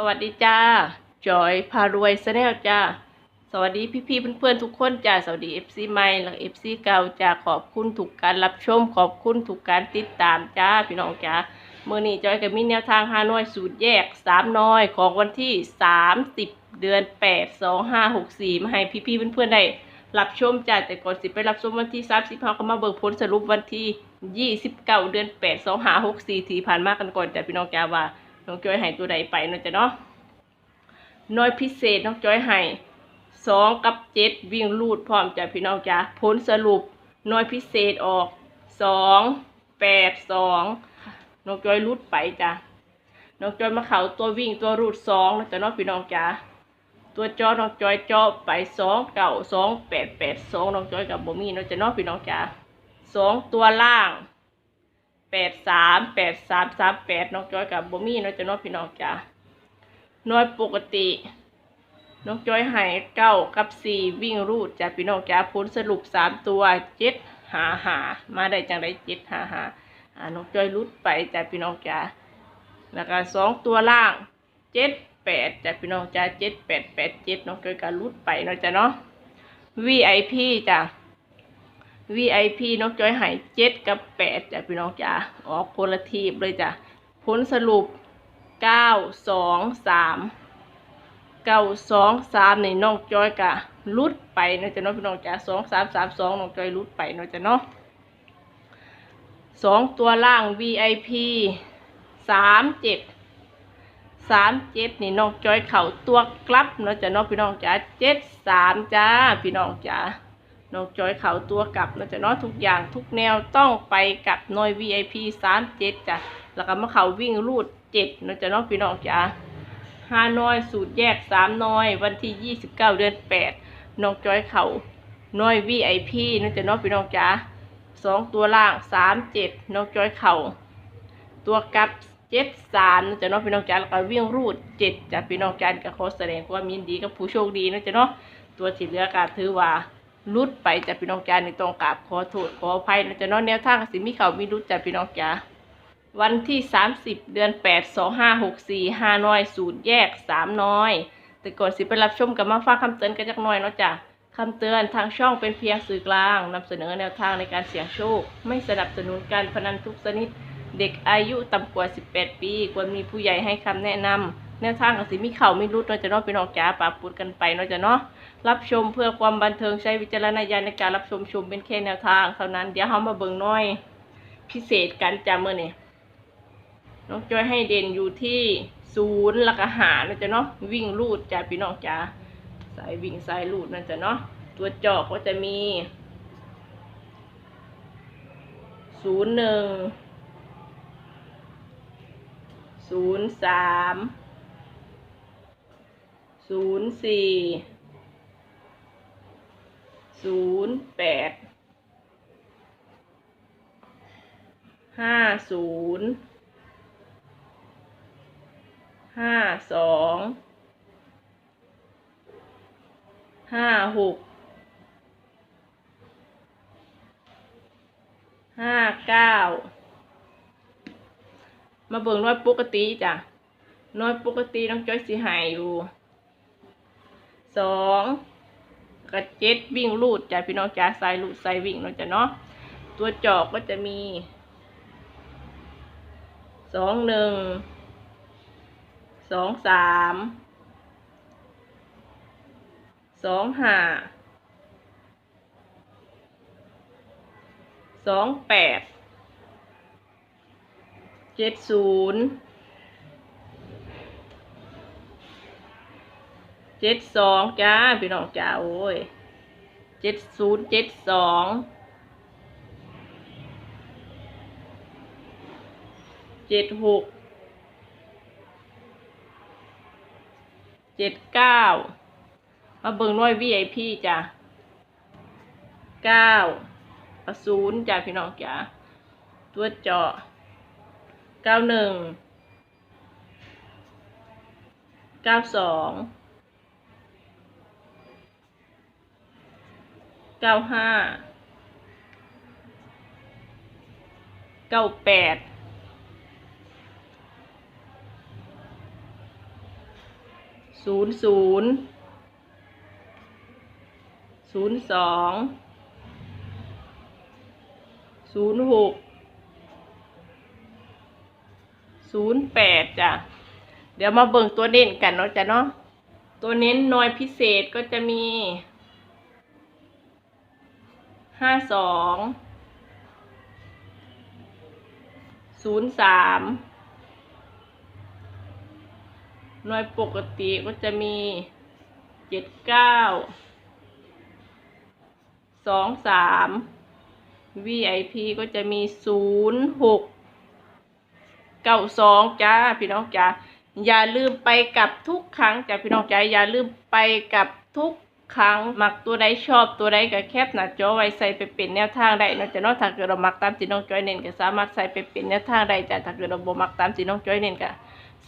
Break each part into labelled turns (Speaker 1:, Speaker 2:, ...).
Speaker 1: สวัสดีจ้า จอยพารวยแนลจ้า สวัสดีพี่ๆเพื่อนๆทุกคนจ้า สวัสดี FC ใหม่และ FC เก่าจ้า ขอบคุณทุกการรับชม ขอบคุณทุกการติดตามจ้า พี่น้องจ้าเมื่อนี้จอยกับมีแนวทางฮานอยสูตรแยกสามน้อยของวันที่30เดือน8 2 5 6 4มาให้พี่ๆเพื่อนๆได้รับชมจ้าแต่ก่อนสิไปรับชมวันที่30เราก็มาเบิกผลสรุปวันที่29เดือน8 2 5 6 4ที่ผ่านมากันก่อนจ้าพี่น้องจ้าว่า น้องจอยให้ตัวใดไปเนาะจ้ะเนาะน้อยพิเศษน้องจอยให้สองกับเจ็ดวิ่งลูดพร้อมจ้ะพี่น้องจ้ะผลสรุปน้อยพิเศษออกสองแปดสองน้องจอยรูดไปจ้ะน้องจอยมาเข่าตัววิ่งตัวรูดสองนะจ้ะเนาะพี่น้องจ้ะตัวจอน้องจอยจอไปสองเก่าสองแปดแปดสองน้องจอยกับบ่มีเนาะจ้ะเนาะพี่น้องจ้ะสองตัวล่าง แปดสามแปดสามสามแปดน้องจอยกับบ่มีเน้องจะน้องพี่น้องจ้าน้อยปกติน้องจอยให้เก้ากับสี่วิ่งรูดจ้ะพี่น้องจ้าผลสรุปสามตัวเจ็ดหาหามาได้จังได้เจ็ดหาหาอ่าน้องจอยรุดไปจ้ะพี่น้องจ้าแล้วก็สองตัวล่างเจ็ดแปดจ้ะพี่น้องจ้าเจ็ดแปดแปดเจ็ดน้องจอยก็รุดไปเนาะจ้ะเนาะ VIP จ้ะ VIP น้องจอยหายเจ็ดกับแปดจ้ะพี่น้องจ้าออกคนละทีบเลยจ้ะผลสรุปเก้าสองสามเก้าสองสามนี่น้องจอยกะลุดไปเนาะจ้ะน้องพี่น้องจ้าสองสามสามสองน้องจอยลุดไปเนาะจ้ะเนาะสองตัวล่าง VIP สามเจ็ดสามเจ็ดนี่น้องจอยเข่าตัวกลับเนาะจ้ะน้องพี่น้องจ้าเจ็ดสามจ้าพี่น้องจ้า น้องจอยเขาตัวกลับนะจ๊ะเนาะทุกอย่างทุกแนวต้องไปกับหน่วย VIP สามเจ็ดจ้ะแล้วก็มาเขาวิ่งรูดเจ็ดนะจ๊ะเนาะพี่น้องจ้ะห้าน้อยสูตรแยกสามน้อย วันที่ยี่สิบเก้าเดือนแปดน้องจอยเขาหน่วย VIP นะจ๊ะเนาะพี่น้องจ้ะสองตัวล่างสามเจ็ดน้องจอยเขาตัวกลับเจ็ดสามนะจ๊ะเนาะพี่น้องจ้ะแล้วก็วิ่งรูดเจ็ดจ้ะพี่น้องจ้ะก็ขอแสดงความยินดีกับผู้โชคดีนะจ๊ะเนาะตัวที่เหลือก็ถือว่า รุดไปจากพี่น้องจ๋าในตรงกราบขอโทษขออภัยนะจ๊ะเน้องแนวทางสิมีเขามีรุดจากพี่น้องจ๋าวันที่สามสิบเดือนแปดสองห้าหกสี่ห้าน้อยสูตรแยกสามน้อย แต่ก่อนสิไปรับชมกับมาฟังคำเตือนกันจักหน่อยเนาะจ้ะคำเตือนทางช่องเป็นเพียงสื่อกลางนำเสนอแนวทางในการเสี่ยงโชค ไม่สนับสนุนการพนันทุกชนิด เด็กอายุต่ำกว่า 18 ปี ควรมีผู้ใหญ่ให้คำแนะนำแนวทางกับสิมีเข่ามีรุดเนาะจะเนาะพี่น้องจ๋าปาปุดกันไปเนาะจะเนาะ รับชมเพื่อความบันเทิงใช้วิจารณญาณในการรับชมชมเป็นแค่แนวทางเท่านั้นเดี๋ยวเรามาเบิ่งน้อย พิเศษกันจ้าเมื่อนี่น้องจอยให้เด่นอยู่ที่ศูนย์หลักอาหานะจ๊ะเนาะวิ่งลูดจ้าพี่น้องจ้าสายวิ่งสายลูดนั่นจ้ะเนาะตัวจอกก็จะมีศูนย์หนึ่งศูนย์สามศูนย์สี่ ศูนย์แปดห้าศูนย์ห้าสองห้าหกห้าเก้ามาเบิ่งน้อยปกติจ้ะน้อยปกติน้องจ้อยสิหายอยู่สอง กระเจ็ดวิ่งลูดจ้ะพี่น้องจ้าสายลูดสายวิ่งเนาะจ้ะเนาะตัวจอกก็จะมีสองหนึ่งสองสามสองห้าสองแปดเจ็ดศูนย์ เจ็ดสองจ้าพี่น้องจ้าโอ้ยเจ็ดศูนย์เจ็ดสองเจ็ดหกเจ็ดเก้ามาเบิ่งน่วย VIP จ้ะเก้าศูนย์จ้ะพี่น้องจ้าตัวเจาะเก้าหนึ่งเก้าสอง เก้าห้า เก้าแปด ศูนย์ศูนย์ ศูนย์สอง ศูนย์หก ศูนย์แปดจ้ะ เดี๋ยวมาเบิ่งตัวเด่นกันเนาะจ้ะเนาะ ตัวเน้นน่วยพิเศษก็จะมี ห้าสองศูนย์สามหน่วยปกติก็จะมีเจ็ดเก้าสองสาม VIP ก็จะมีศูนย์หกเก้าสองจ้าพี่น้องจ้าอย่าลืมไปกับทุกครั้งจ้ะพี่น้องจ๋าอย่าลืมไปกับทุก ครั้งมักตัวใดชอบตัวใดก็แคบหน้าจอไว้ใส่ไปเป็นแนวทางได้นอกจากนากถ้าเกิดเรามักตามสีน้องจอยเน้นก็สามารถใส่ไปเป็นแนวทางได้จ้ะถ้าเกิดเราบ่มักตามสีน้องจอยเน้นก็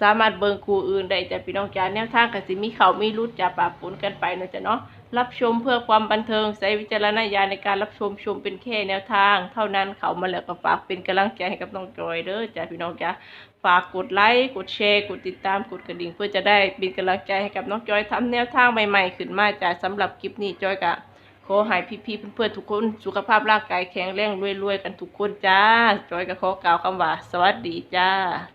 Speaker 1: สามารถเบิ่งคู่อื่นได้จ้ะพี่น้องจ้าแนวทางก็สิมีเขามีรุดจ้ะปะปนกันไปนอกจากเนาะ รับชมเพื่อความบันเทิงใช้วิจารณญาณในการรับชมชมเป็นแค่แนวทาง เท่านั้นเขามาแล้วก็ฝากเป็นกำลังใจให้กับน้องจอยเด้อจ้ะพี่น้องจ๋าฝากกดไลค์กดแชร์กดติดตามกดกระดิ่ง เพื่อจะได้เป็นกำลังใจให้กับน้องจอยทำแนวทางใหม่ๆ ขึ้นมาจ้ะสำหรับคลิปนี้จอยกะขอให้พี่ๆเพื่อนๆทุกคนสุขภาพร่างกายแข็งแรงรวยๆกันทุกคนจ้าจอยก็ขอกล่าวคำว่า สวัสดีจ้า